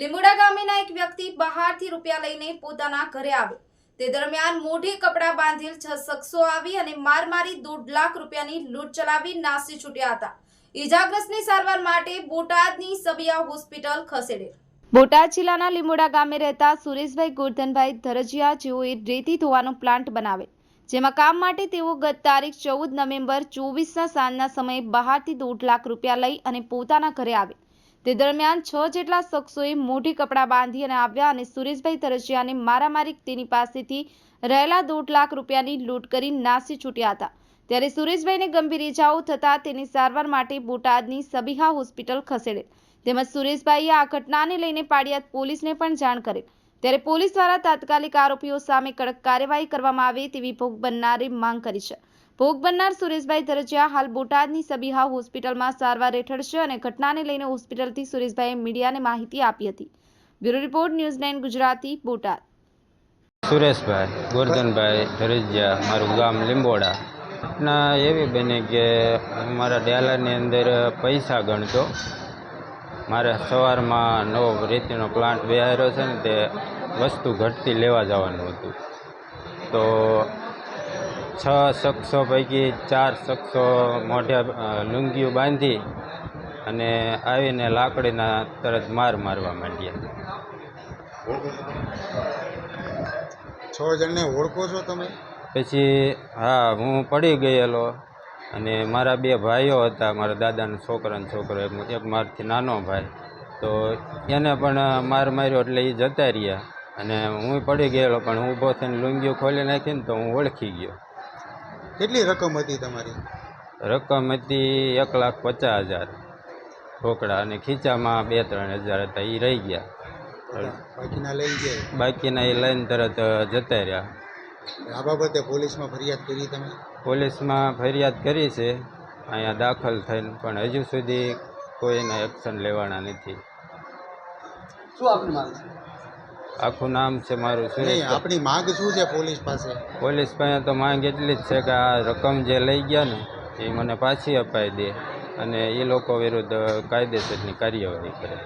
લીંબુડા ગામેના એક વ્યક્તિ બહારથી રૂપિયા લઈને પોતાના ઘરે આવ્યો. તે દરમિયાન મોઢે કપડાં બાંધેલ છ શખ્સો આવી અને માર મારી દોઢ લાખ રૂપિયાની લૂંટ ચલાવી નાસી છૂટ્યા હતા. ઈજાગ્રસ્તની સારવાર માટે બોટાદની સબિયા હોસ્પિટલ ખસેડેલ બોટાદ જિલ્લાના લીંબોડા ગામે રહેતા સુરેશભાઈ ગોરધનભાઈ ધરજીયા જેઓએ રેતી ધોવાનો પ્લાન્ટ બનાવે, જેમાં કામ માટે તેઓ ગત તારીખ ચૌદ નવેમ્બર ચોવીસના સાંજના સમયે બહારથી દોઢ લાખ રૂપિયા લઈ અને પોતાના ઘરે આવે. તે દરમિયાન છ જેટલા શખ્સોએ મોઢી કપડાં બાંધી અને આવ્યા અને સુરેશભાઈ તરજીયાને મારામારી તેની પાસેથી રહેલા દોઢ લાખ રૂપિયાની લૂંટ કરી નાસી છૂટ્યા હતા. ત્યારે સુરેશભાઈને ગંભીર ઇજાઓ થતાં તેની સારવાર માટે બોટાદની સબીહા હોસ્પિટલ ખસેડેલ તેમજ સુરેશભાઈએ આ ઘટનાને લઈને પાડિયાદ પોલીસને પણ જાણ કરેલ. ત્યારે પોલીસ દ્વારા તાત્કાલિક આરોપીઓ સામે કડક કાર્યવાહી કરવામાં આવે તેવી ભોગ બનનારે માંગ કરી છે. ભોગ બનનાર સુરેશભાઈ ધરજીયા હાલ બોટાદની સબીહા હોસ્પિટલમાં સારવાર હેઠળ છે અને ઘટનાને લઈને હોસ્પિટલથી સુરેશભાઈએ મીડિયાને માહિતી આપી હતી. Bureau report, news nine Gujarati, Botad. Sureshbhai, Gordhanbhai Dharajiya, મારું ગામ લીંબોડા. ઘટના એવી બની કે હું મારા ડેલાની અંદર પૈસા ગણતો. મારે સવારમાં નવો રીતનો પ્લાન્ટ બેહાર્યો છે ને તે વસ્તુ ઘટતી લેવા જવાનું હતું. તો છ શખ્સો પૈકી ચાર શખ્સો મોઢે લુંગીઓ બાંધી અને આવીને લાકડીના તરત માર મારવા માંડ્યા. છ જણને ઓળખો છો તમે? પછી હા હું પડી ગયેલો અને મારા બે ભાઈઓ હતા મારા દાદાના છોકરા અને છોકરો એક એક મારથી નાનો ભાઈ. તો એને પણ માર માર્યો એટલે એ જતા રહ્યા અને હું પડી ગયેલો પણ હું ઊભો થઈને લુંગીઓ ખોલી નાખીને તો હું ઓળખી ગયો. કેટલી રકમ હતી તમારી? રકમ હતી એક લાખ પચાસ હજાર. ઢોકળા અને ખીચામાં બે ત્રણ હજાર હતા એ રહી ગયા. બાકીના લઈ ગયા? બાકીના એ લઈને તરત જતા રહ્યા. આ બાબતે પોલીસમાં ફરિયાદ કરી તમે? પોલીસમાં ફરિયાદ કરી છે. અહીંયા દાખલ થઈને પણ હજુ સુધી કોઈના એક્શન લેવાના નથી. શું આપની માંગ છે? આખું નામ છે મારું નહીં આપણી માંગ શું છે પોલીસ પાસે? પોલીસ પાસે તો માંગ એટલી જ છે કે આ રકમ જે લઈ ગયા ને એ મને પાછી અપાઈ દે અને એ લોકો વિરુદ્ધ કાયદેસરની કાર્યવાહી કરે.